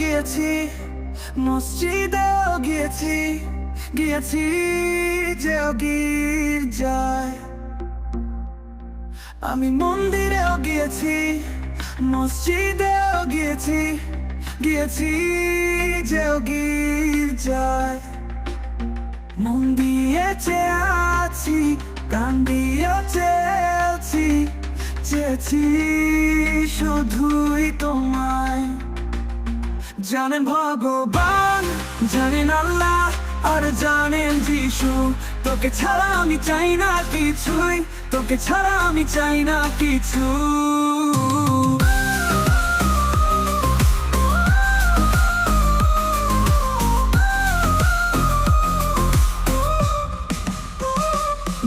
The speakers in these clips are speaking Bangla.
গিয়েছি, মসজিদেও গিয়েছি গিয়েছি যে গির্জায় আমি মন্দিরেও গিয়েছি, মসজিদেও গিয়েছি গিয়েছি যে গির্জায় মন দিয়ে চেয়ে আছি কান দিয়ে চেয়েছি চেয়েছি শুধুই তোমায়। জানেন ভগবান, জানেন আল্লাহ, আর জানেন যিশু। তোকে ছাড়া আমি চাই না কিছুই, তোকে ছাড়া আমি চাই না কিছু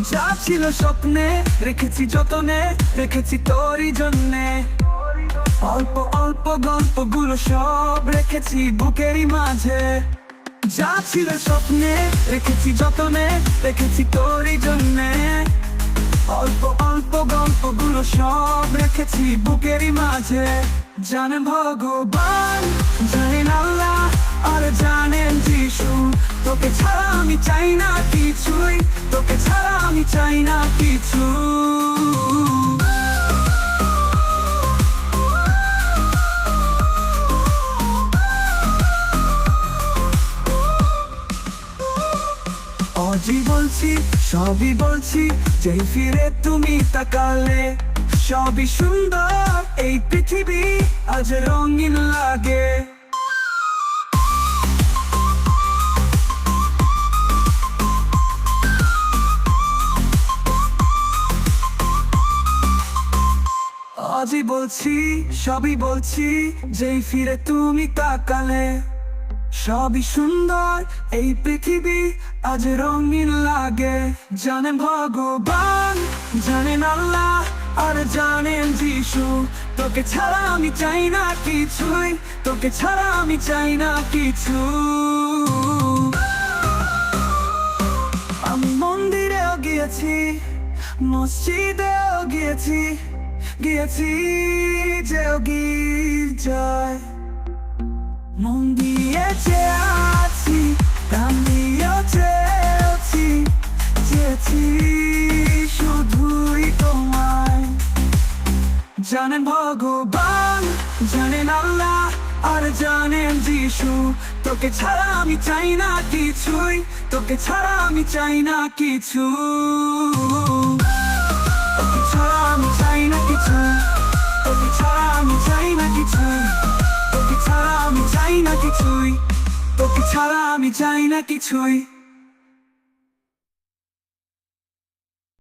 যা ছিল স্বপ্নে, রেখেছি যতনে, রেখেছি তোরই জন্যে। অল্প অল্প গল্পগুলো সব রেখেছি বুকেরই মাঝে। যা ছিল স্বপ্নে, রেখেছি যতনে, রেখেছি তোরই জন্যে। অল্প অল্প গল্পগুলো সব রেখেছি বুকেরই মাঝে। জানেন ভগবান, জানেন আল্লাহ, আর জানেন যিশু। তোকে ছাড়া আমি চাই না কিছুই। চাই না কিছু। অজি বলছি, সবই বলছি, যেই ফিরে তুমি তাকালে। সবই সুন্দর এই পৃথিবী, আজ রঙিন লাগে। আজই বলছি, সবই বলছি, যেই ফিরে তুমি তাকালে। সবই সুন্দর, এই পৃথিবী আজ রঙিন লাগে। জানেন ভগবান, জানেন আল্লাহ, আর জানেন যিশু। তোকে ছাড়া আমি চাই না কিছুই, তোকে ছাড়া আমি চাই না কিছু। আমি মন্দিরেও গিয়েছি, মসজিদেও গিয়েছি গিয়েছি যে গির্জায় মন দিয়েছে আছি, প্রাণ দিয়েও চেয়েছি শুধুই তোমায়। জানেন ভগবান, জানেন আল্লাহ, আর জানেন যিশু। তোকে ছাড়া আমি চাই না কিছুই, তোকে ছাড়া আমি চাই না কিছু। ছাড়া আমি চাই না কিছু তোকে ছাড়া আমি চাই না কিছু তোকে ছাড়া আমি চাই না কিছুই তোকে ছাড়া আমি চাই না কিছুই